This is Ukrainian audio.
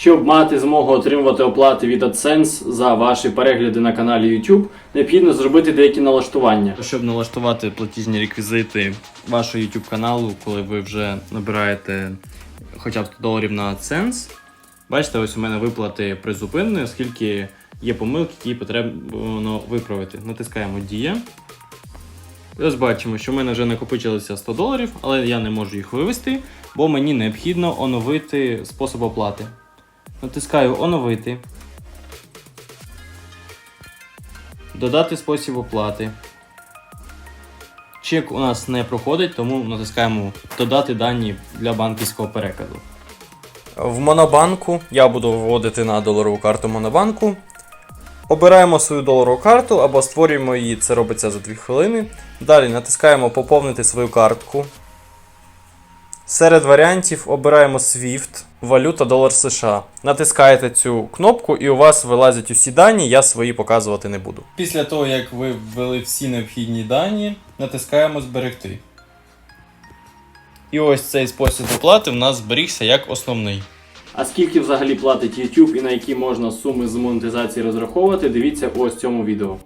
Щоб мати змогу отримувати оплати від AdSense за ваші перегляди на каналі YouTube, необхідно зробити деякі налаштування. Щоб налаштувати платіжні реквізити вашого YouTube каналу, коли ви вже набираєте хоча б 100 доларів на AdSense, бачите, ось у мене виплати призупинені, оскільки є помилки, які потрібно виправити. Натискаємо Дія. Ось бачимо, що в мене вже накопичилося 100 доларів, але я не можу їх вивести, бо мені необхідно оновити спосіб оплати. Натискаю оновити. Додати спосіб оплати. Чек у нас не проходить, тому натискаємо додати дані для банківського переказу. В Монобанку я буду вводити на доларову карту Монобанку. Обираємо свою доларову карту або створюємо її, це робиться за 2 хвилини. Далі натискаємо Поповнити свою картку. Серед варіантів обираємо SWIFT, валюта долар США. Натискаєте цю кнопку і у вас вилазять усі дані, я свої показувати не буду. Після того, як ви ввели всі необхідні дані, натискаємо Зберегти. І ось цей спосіб оплати в нас зберігся як основний. А скільки взагалі платить YouTube і на які можна суми з монетизації розраховувати, дивіться ось цьому відео.